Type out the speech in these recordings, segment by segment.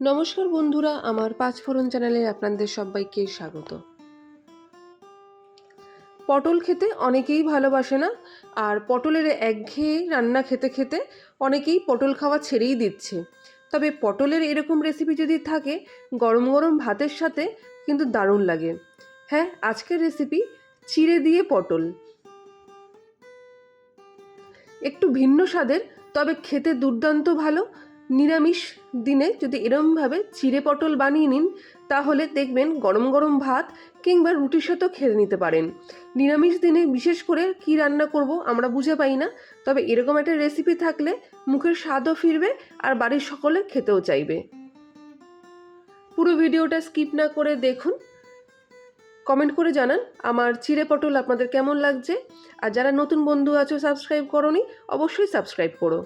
নমস্কার বন্ধুরা, আমার পাঁচফোড়ন চ্যানেলে আপনাদের সবাইকে স্বাগত। পটল খেতে অনেকেই ভালোবাসে না, আর পটলের একঘেয়ে রান্না খেতে খেতে অনেকেই পটল খাওয়া ছেড়েই দিচ্ছে। তবে পটলের এরকম রেসিপি যদি থাকে, গরম গরম ভাতের সাথে কিন্তু দারুণ লাগে। হ্যাঁ আজকের রেসিপি চিড়ে দিয়ে পটল। একটু ভিন্ন স্বাদের, তবে খেতে দুর্দান্ত ভালো নিরামিষ দিনে যদি এরমভাবে চিড়ে পটল বানিয়ে নিন, তাহলে দেখবেন গরম গরম ভাত কিংবা রুটির সাথেও খেয়ে নিতে পারেন। নিরামিষ দিনে বিশেষ করে কি রান্না করব আমরা বুঝে পাই না, তবে এরকম একটা রেসিপি থাকলে মুখের স্বাদও ফিরবে আর বাড়ির সকলে খেতেও চাইবে। পুরো ভিডিওটা স্কিপ না করে দেখুন। কমেন্ট করে জানান আমার চিড়ে পটল আপনাদের কেমন লাগছে। আর যারা নতুন বন্ধু আছো সাবস্ক্রাইব করনি, অবশ্যই সাবস্ক্রাইব করো।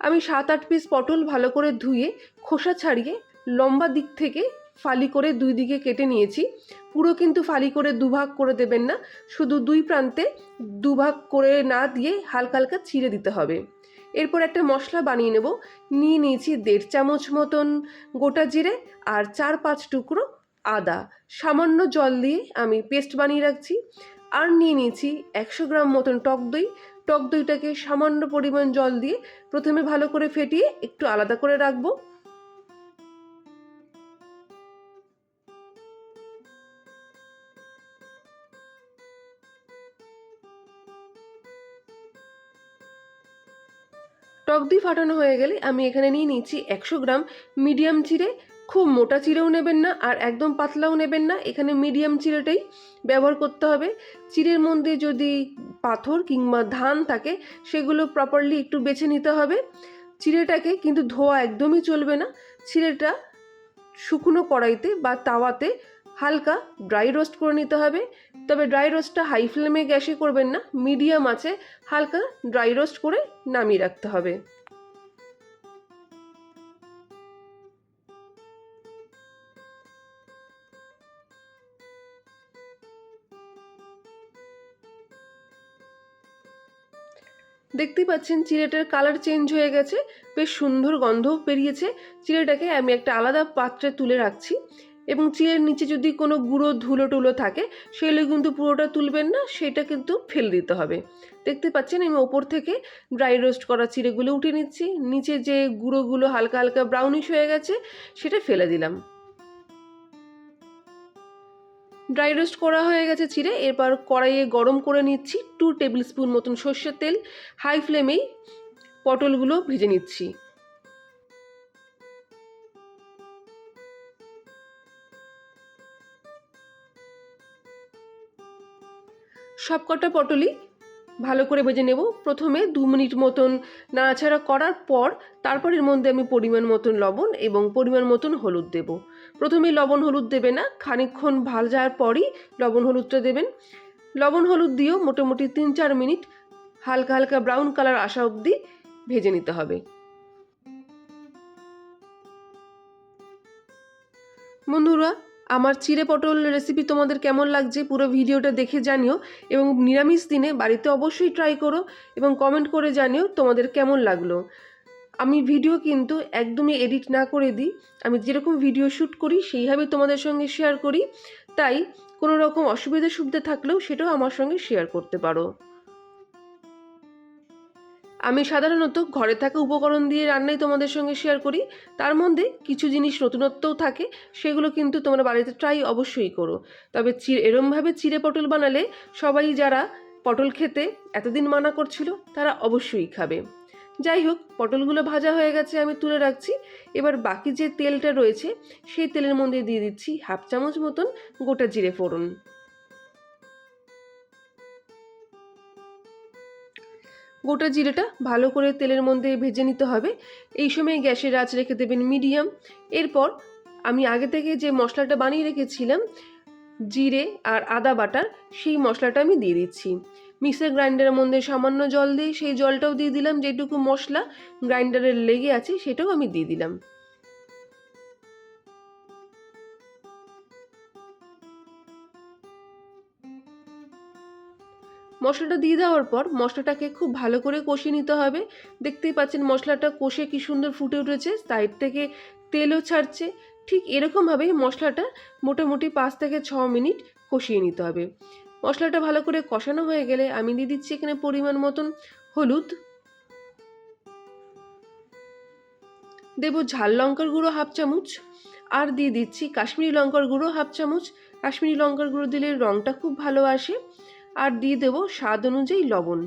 আমি সাত আট পিস পটল ভালো করে ধুয়ে, খোসা ছাড়িয়ে লম্বা দিক থেকে ফালি করে দুই দিকে কেটে নিয়েছি। পুরো কিন্তু ফালি করে দুভাগ করে দেবেন না, শুধু দুই প্রান্তে দুভাগ করে না দিয়ে হালকা হালকা ছিঁড়ে দিতে হবে। এরপর একটা মশলা বানিয়ে নেব। নিয়ে নিয়েছি দেড় চামচ মতন গোটা জিরে আর চার পাঁচ টুকরো আদা। সামান্য জল দিয়ে আমি পেস্ট বানিয়ে রাখছি। আর নিয়ে নিয়েছি একশো গ্রাম মতন টক দই টক দইটাকে সামান্য পরিমাণ জল দিয়ে প্রথমে ভালো করে ফেটিয়ে একটু আলাদা করে রাখব। টক দই ফাটানো হয়ে গেলে আমি এখানে নিয়ে নিচ্ছি একশো গ্রাম মিডিয়াম চিড়ে। খুব মোটা চিড়েও নেবেন না আর একদম পাতলাও নেবেন না। এখানে মিডিয়াম চিড়েটাই ব্যবহার করতে হবে। চিড়ের মধ্যে যদি পাথর কিংবা ধান থাকে, সেগুলো প্রপারলি একটু বেছে নিতে হবে। চিড়েটাকে কিন্তু ধোয়া একদমই চলবে না। চিড়েটা শুকনো কড়াইতে বা তাওয়াতে হালকা ড্রাই রোস্ট করে নিতে হবে। তবে ড্রাই রোস্টটা হাই ফ্লেমে গ্যাসে করবেন না মিডিয়াম আছে, হালকা ড্রাই রোস্ট করে নামিয়ে রাখতে হবে। দেখতেই পাচ্ছেন চিড়েটার কালার চেঞ্জ হয়ে গেছে। বেশ সুন্দর গন্ধ বেরিয়েছে। চিড়েটাকে আমি একটা আলাদা পাত্রে তুলে রাখছি। এবং চিড়ের নিচে যদি কোনো গুঁড়ো, ধুলো, টুলো থাকে, সেগুলো কিন্তু পুরোটা তুলবেন না, সেটা কিন্তু ফেলে দিতে হবে। দেখতে পাচ্ছেন আমি ওপর থেকে ড্রাই রোস্ট করা চিড়েগুলো উঠে নিচ্ছি। নিচে যে গুঁড়োগুলো হালকা হালকা ব্রাউনিশ হয়ে গেছে, সেটা ফেলে দিলাম। ড্রাই রোস্ট করা হয়ে গেছে চিড়ে। এরপর কড়াইয়ে গরম করে নিচ্ছি টু টেবিল স্পুন মতন সর্ষের তেল। হাই ফ্লেমেই পটলগুলো ভেজে নিচ্ছি। সবকটা পটলই ভালো করে ভেজে নেব। প্রথমে দু মিনিট মতন নাড়াচাড়া করার পর, তারপর এর মধ্যে আমি পরিমাণ মতন লবণ এবং পরিমাণ মতন হলুদ দেব। প্রথমে লবণ হলুদ দেবে না, খানিকক্ষণ ভাজার পরই লবণ হলুদটা দেবেন। লবণ হলুদ দিয়েও মোটামুটি তিন চার মিনিট হালকা হালকা ব্রাউন কালার আসা অবধি ভেজে নিতে হবে। বন্ধুরা, আমার চিড়ে পটল রেসিপি তোমাদের কেমন লাগছে পুরো ভিডিওটা দেখে জানিও এবং নিরামিষ দিনে বাড়িতে অবশ্যই ট্রাই করো এবং কমেন্ট করে জানিও তোমাদের কেমন লাগল। আমি ভিডিও কিন্তু একদমই এডিট না করে দিই। আমি যেরকম ভিডিও শ্যুট করি, সেইভাবে তোমাদের সঙ্গে শেয়ার করি। তাই কোনো রকম অসুবিধা সুবিধা থাকলেও সেটাও আমার সঙ্গে শেয়ার করতে পারো। আমি সাধারণত ঘরে থাকা উপকরণ দিয়ে রান্নাই তোমাদের সঙ্গে শেয়ার করি। তার মধ্যে কিছু জিনিস নতুনত্বও থাকে, সেগুলো কিন্তু তোমরা বাড়িতে ট্রাই অবশ্যই করো। তবে চি, এরমভাবে চিড়ে পটল বানালে সবাই যারা পটল খেতে এতদিন মানা করছিল, তারা অবশ্যই খাবে। যাই হোক, পটলগুলো ভাজা হয়ে গেছে, আমি তুলে রাখছি। এবার বাকি যে তেলটা রয়েছে, সেই তেলের মধ্যে দিয়ে দিচ্ছি হাফ চামচ মতন গোটা জিরে ফোড়ন। গোটা জিরেটা ভালো করে তেলের মধ্যে ভেজে নিতে হবে। এই সময় গ্যাসের আঁচ রেখে দেবেন মিডিয়াম। এরপর আমি আগে থেকে যে মশলাটা বানিয়ে রেখেছিলাম, জিরে আর আদা বাটার, সেই মশলাটা আমি দিয়ে দিচ্ছি। মিক্সার গ্রাইন্ডারের মধ্যে সামান্য জল দিয়ে সেই জলটাও দিয়ে দিলাম, যেটুকু মশলা গ্রাইন্ডারের লেগে আছে সেটাও আমি দিয়ে দিলাম। মশলাটা দিয়ে দেওয়ার পর মশলাটাকে খুব ভালো করে কষিয়ে নিতে হবে। দেখতেই পাচ্ছেন মশলাটা কষে কি সুন্দর ফুটে উঠেছে সাইড থেকে তেলও ছাড়ছে। ঠিক এরকমভাবেই মশলাটা মোটামুটি পাঁচ থেকে ছ মিনিট কষিয়ে নিতে হবে। মশলাটা ভালো করে কষানো হয়ে গেলে আমি দিয়ে দিচ্ছি এখানে পরিমাণ মতন হলুদ। দেব ঝাল লঙ্কার গুঁড়ো হাফ চামচ আর দিয়ে দিচ্ছি কাশ্মীরি লঙ্কার গুঁড়ো হাফ চামচ। কাশ্মীরি লঙ্কার গুঁড়ো দিলে রঙটা খুব ভালো আসে। আর দিয়ে দেব স্বাদ অনুযায়ী লবণ।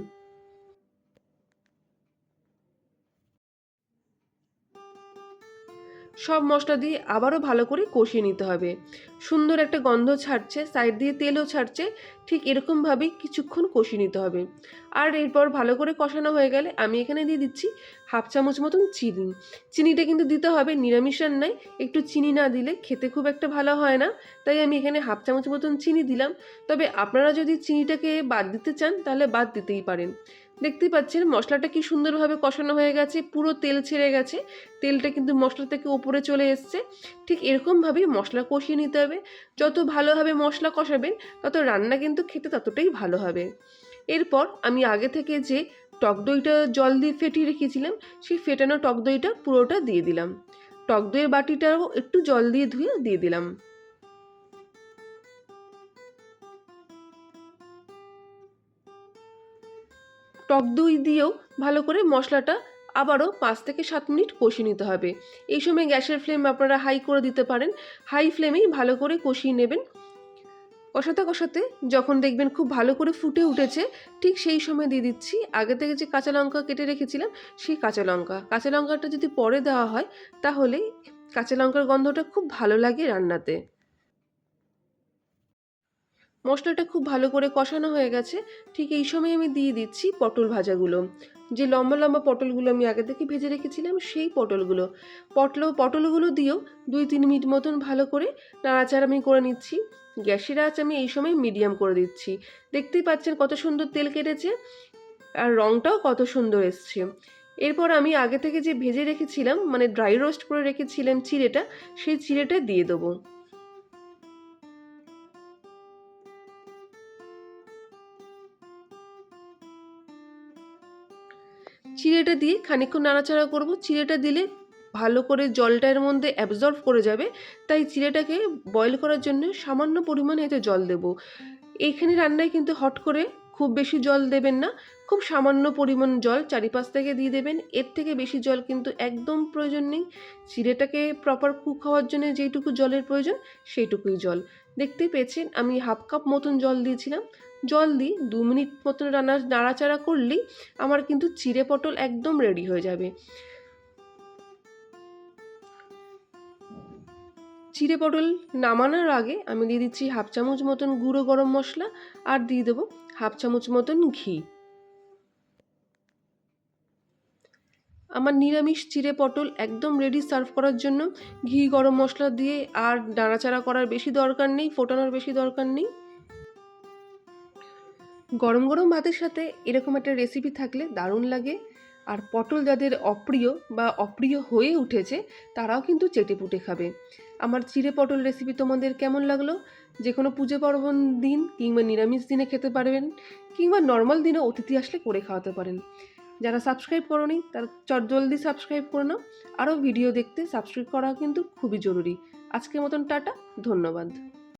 সব মশলা দিয়ে আবারও ভালো করে কষিয়ে নিতে হবে। সুন্দর একটা গন্ধ ছাড়ছে সাইড দিয়ে তেলও ছাড়ছে, ঠিক এরকমভাবেই কিছুক্ষণ কষিয়ে নিতে হবে। আর এরপর ভালো করে কষানো হয়ে গেলে আমি এখানে দিয়ে দিচ্ছি হাফ চামচ মতন চিনি। চিনিটা কিন্তু দিতে হবে, নিরামিষ রান্নায় একটু চিনি না দিলে খেতে খুব একটা ভালো হয় না, তাই আমি এখানে হাফ চামচ মতন চিনি দিলাম। তবে আপনারা যদি চিনিটাকে বাদ দিতে চান তাহলে বাদ দিতেই পারেন। দেখতেই পাচ্ছেন মশলাটা কি সুন্দরভাবে কষানো হয়ে গেছে, পুরো তেল ছেড়ে গেছে। তেলটা কিন্তু মশলা থেকে ওপরে চলে এসছে। ঠিক এরকমভাবেই মশলা কষিয়ে নিতে হবে। যত ভালোভাবে মশলা কষাবেন, তত রান্না কিন্তু খেতে ততটাই ভালো হবে। এরপর আমি আগে থেকে যে টক দইটা জল দিয়ে ফেটিয়ে রেখেছিলাম, সেই ফেটানো টক দইটা পুরোটা দিয়ে দিলাম। টক দইয়ের বাটিটাও একটু জল দিয়ে ধুয়ে দিয়ে দিলাম। টক দই দিয়েও ভালো করে মশলাটা আবারও পাঁচ থেকে সাত মিনিট কষিয়ে নিতে হবে। এই সময় গ্যাসের ফ্লেম আপনারা হাই করে দিতে পারেন। হাই ফ্লেমেই ভালো করে কষিয়ে নেবেন। কষাতে কষাতে যখন দেখবেন খুব ভালো করে ফুটে উঠেছে, ঠিক সেই সময় দিয়ে দিচ্ছি। আগে থেকে যে কাঁচা লঙ্কা কেটে রেখেছিলাম, সেই কাঁচা লঙ্কা। কাঁচা লঙ্কাটা যদি পরে দেওয়া হয়, তাহলে কাঁচা লঙ্কার গন্ধটা খুব ভালো লাগে রান্নাতে। মশলাটা খুব ভালো করে কষানো হয়ে গেছে। ঠিক এই সময় আমি দিয়ে দিচ্ছি পটল ভাজাগুলো। যে লম্বা লম্বা পটলগুলো আমি আগে থেকে ভেজে রেখেছিলাম, সেই পটলগুলো। পটল, পটলগুলো দিয়েও দুই, তিন মিনিট মতন ভালো করে নাড়াচাড়া আমি করে নিচ্ছি। গ্যাসের আঁচ আমি এই সময় মিডিয়াম করে দিচ্ছি। দেখতেই পাচ্ছেন কত সুন্দর তেল কেটেছে আর রঙটাও কত সুন্দর এসছে। এরপর আমি আগে থেকে যে ভেজে রেখেছিলাম মানে ড্রাই রোস্ট করে রেখেছিলাম চিড়েটা, সেই চিড়েটা দিয়ে দেবো। চিড়েটা দিয়ে খানিকক্ষণ নাড়াচাড়া করব। চিড়েটা দিলে ভালো করে জলটা এর মধ্যে অ্যাবজর্ব করে যাবে। তাই চিড়েটাকে বয়েল করার জন্য সামান্য পরিমাণে এতে জল দেব। এইখানে রান্নায় কিন্তু হট করে খুব বেশি জল দেবেন না। খুব সামান্য পরিমাণ জল চারিপাশ থেকে দিয়ে দেবেন। এর থেকে বেশি জল কিন্তু একদম প্রয়োজন নেই। চিড়েটাকে প্রপার কুক হওয়ার জন্য যেইটুকু জলের প্রয়োজন সেইটুকুই জল। দেখতেই পেয়েছেন, আমি হাফ কাপ মতন জল দিয়েছিলাম। জল দিই দু মিনিট মতন রান্না নাড়াচাড়া করলেই আমার কিন্তু চিড়ে পটল একদম রেডি হয়ে যাবে। চিড়ে পটল নামানোর আগে আমি দিয়ে দিচ্ছি হাফ চামচ মতন গুঁড়ো গরম মশলা আর দিয়ে দেবো হাফ চামচ মতন ঘি। আমার নিরামিষ চিড়ে পটল একদম রেডি সার্ভ করার জন্য ঘি, গরম মশলা দিয়ে আর নাড়াচাড়া করার বেশি দরকার নেই, ফোটানোর বেশি দরকার নেই। গরম গরম ভাতের সাথে এরকম একটা রেসিপি থাকলে দারুণ লাগে। আর পটল যাদের অপ্রিয় বা অপ্রিয় হয়ে উঠেছে, তারাও কিন্তু চেটে পুটে খাবে। আমার চিড়ে পটল রেসিপি তোমাদের কেমন লাগল? যে কোনো পুজো পার্বণ দিন কিংবা নিরামিষ দিনে খেতে পারবেন, কিংবা নর্মাল দিনে অতিথি আসলে করে খাওয়াতে পারেন। যারা সাবস্ক্রাইব করোনি, তারা চট জলদি সাবস্ক্রাইব করে নাও। আরও ভিডিও দেখতে সাবস্ক্রাইব করা কিন্তু খুবই জরুরি। আজকের মতন টাটা, ধন্যবাদ।